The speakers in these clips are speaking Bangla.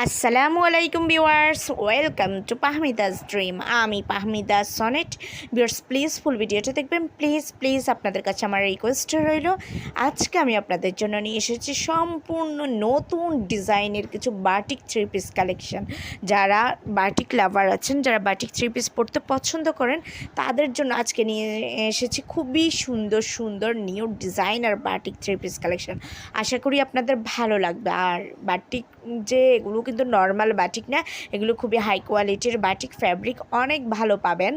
আসসালামু আলাইকুম viewers, welcome to Pahmida's dream. আমি Pahmida Sonet. Viewers please full ভিডিওটা দেখবেন। প্লিজ প্লিজ আপনাদের কাছে আমার রিকোয়েস্ট রইল। আজকে আমি আপনাদের জন্য নিয়ে এসেছি সম্পূর্ণ নতুন ডিজাইনের কিছু বাটিক থ্রি পিস কালেকশন যারা বাটিক লাভার আছেন, যারা বাটিক থ্রি পিস পরতে পছন্দ করেন, তাদের জন্য আজকে নিয়ে এসেছি খুবই সুন্দর সুন্দর new designer batik three piece collection আশা করি আপনাদের ভালো লাগবে। আর বাটিক যে এগুলো কিন্তু নর্মাল বাটিক না। এগুলো খুবই হাই কোয়ালিটির বাটিক ফ্যাব্রিক অনেক ভালো পাবেন।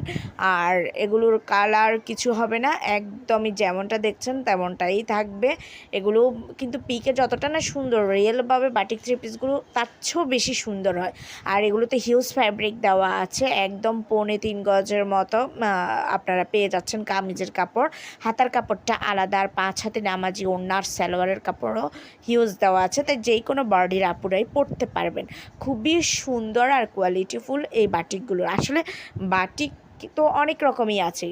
আর এগুলোর কালার কিছু হবে না, একদমই যেমনটা দেখছেন তেমনটাই থাকবে। এগুলো কিন্তু পিকে যতটা না সুন্দর রিয়েলভাবে বাটিক থ্রি পিসগুলো তার চেয়েও বেশি সুন্দর হয়। আর এগুলোতে হিউজ ফ্যাব্রিক দেওয়া আছে, একদম পৌনে তিন গজের মতো আপনারা পেয়ে যাচ্ছেন কামিজের কাপড়। হাতার কাপড়টা আলাদা, আর পাঁচ হাতে নামাজি ওড়নার সালোয়ারের কাপড়ও হিউজ দেওয়া আছে। তাই যেই কোনো বডির আপুরাই পরতে পারবেন। খুবই সুন্দর আর কোয়ালিটিফুল এই বাটিকগুলো। আসলে বাটিক তো অনেক রকমই আছে,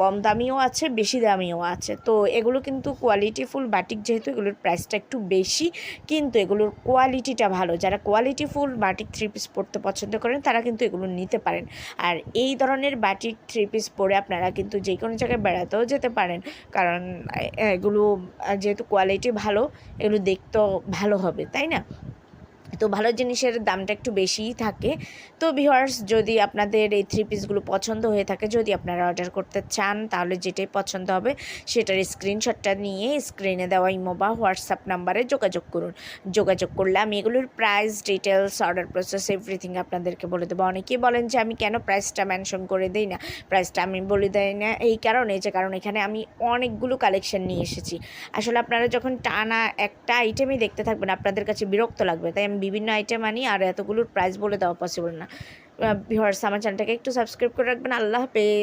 কম দামিও আছে, বেশি দামিও আছে। তো এগুলো কিন্তু কোয়ালিটিফুল বাটিক যেহেতু এগুলোর প্রাইসটা একটু বেশি, কিন্তু এগুলোর কোয়ালিটিটা ভালো। যারা কোয়ালিটিফুল বাটিক থ্রি পিস পরতে পছন্দ করেন, তারা কিন্তু এগুলো নিতে পারেন। আর এই ধরনের বাটিক থ্রি পিস পরে আপনারা কিন্তু যে কোনো জায়গায় বেড়াতেও যেতে পারেন, কারণ এগুলো, যেহেতু কোয়ালিটি ভালো, এগুলো দেখতেও ভালো হবে, তাই না? তো ভালো জিনিসের দামটা একটু বেশিই থাকে। তো ভিউয়ার্স যদি আপনাদের এই থ্রি পিসগুলো পছন্দ হয়ে থাকে, যদি আপনারা অর্ডার করতে চান, তাহলে যেটাই পছন্দ হবে, সেটার স্ক্রিনশটটা নিয়ে স্ক্রিনে দেওয়া ইমো বা হোয়াটসঅ্যাপ নাম্বারে যোগাযোগ করুন। যোগাযোগ করলে আমি এগুলোর price details order process everything আপনাদেরকে বলে দেবো। অনেকেই বলেন যে, আমি কেন প্রাইসটা মেনশন করে দিই না? প্রাইসটা আমি বলে দেই না। এই কারণে যে, কারণ এখানে আমি অনেকগুলো কালেকশন নিয়ে এসেছি। আসলে আপনারা যখন টানা একটা আইটেমই দেখতে থাকবেন, আপনাদের কাছে বিরক্ত লাগবে। তাই আমি বিভিন্ন আইটেম আনি আর এতগুলোর প্রাইস বলে দেওয়া পসিবল না। ভিউয়ার্স আমার চ্যানেলটাকে একটু সাবস্ক্রাইব করে রাখবেন। আল্লাহ হাফেজ।